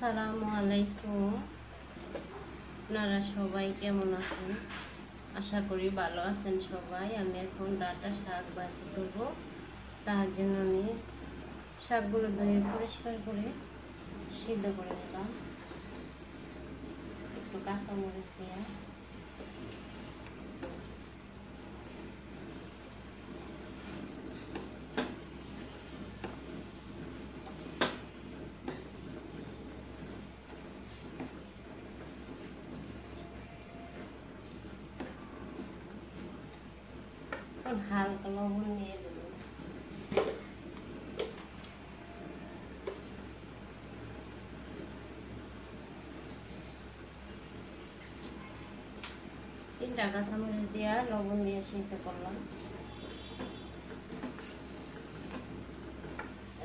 সালামু আলাইকুম। আপনারা সবাই কেমন আছেন? আশা করি ভালো আছেন সবাই। আমি এখন ডাটা শাক বাজি করব। তার জন্য আমি শাকগুলো ধুয়ে পরিষ্কার করে সিদ্ধ করে নিলাম। একটু কাঁচামরিচ দিয়ে। এখন হালকা লবণ দিয়ে দেবো তিনটা কাঁচামরিচ দিয়ে লবণ দিয়ে সিদ্ধ করলাম,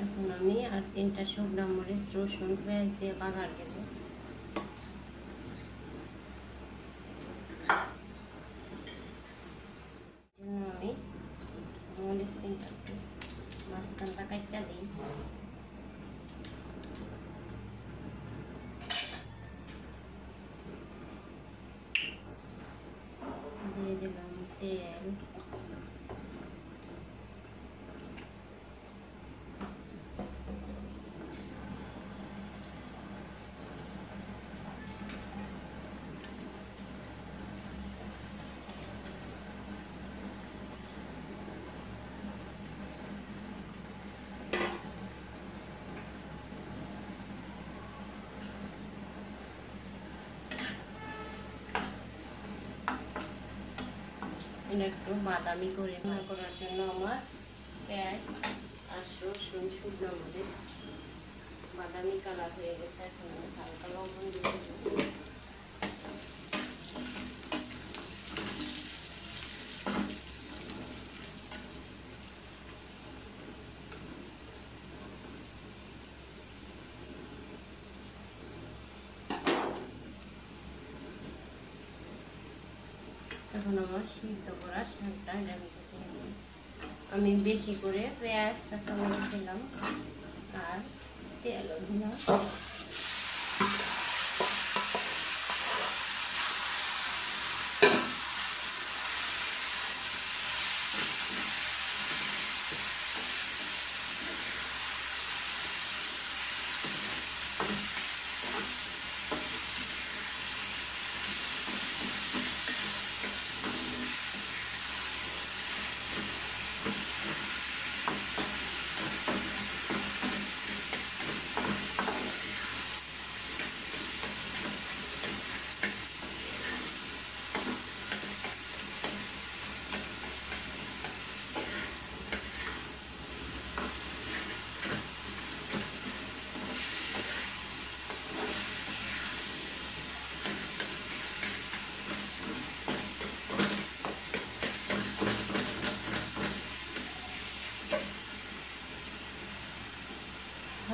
এখন আমি আর তিনটা শুকনা মরিচ, রসুন, পেঁয়াজ দিয়ে বাগার দেবো জন্য আমি মরিচ তিনটা মাঝখানটা কাটটা দিই দিয়ে দিলাম তেল এটা একটু বাদামি করে না করার জন্য আমার পেঁয়াজ আর রসুন শুকনো মরিচ। বাদামি কালার হয়ে গেছে, এখন আমি এখন আমার সিদ্ধ করা শাকটা এটার। আমি বেশি করে পেঁয়াজ কাঁচামরিচ দিলাম আর তেলও দিলাম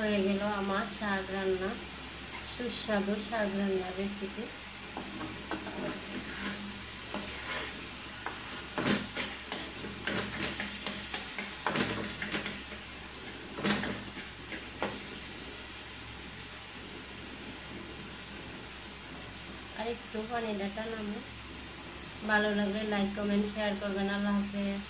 হয়ে গেল আমার শাক রান্না, সুস্বাদু শাক রান্নার রেসিপি আর একটু পানি ডাটা নামো। ভালো লাগলে লাইক কমেন্ট শেয়ার করবেন। আল্লাহ হাফেজ।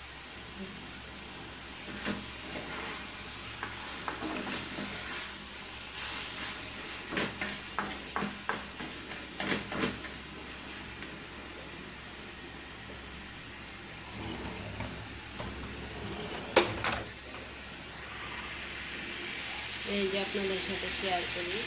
এই যে আপনাদের সাথে শেয়ার করি।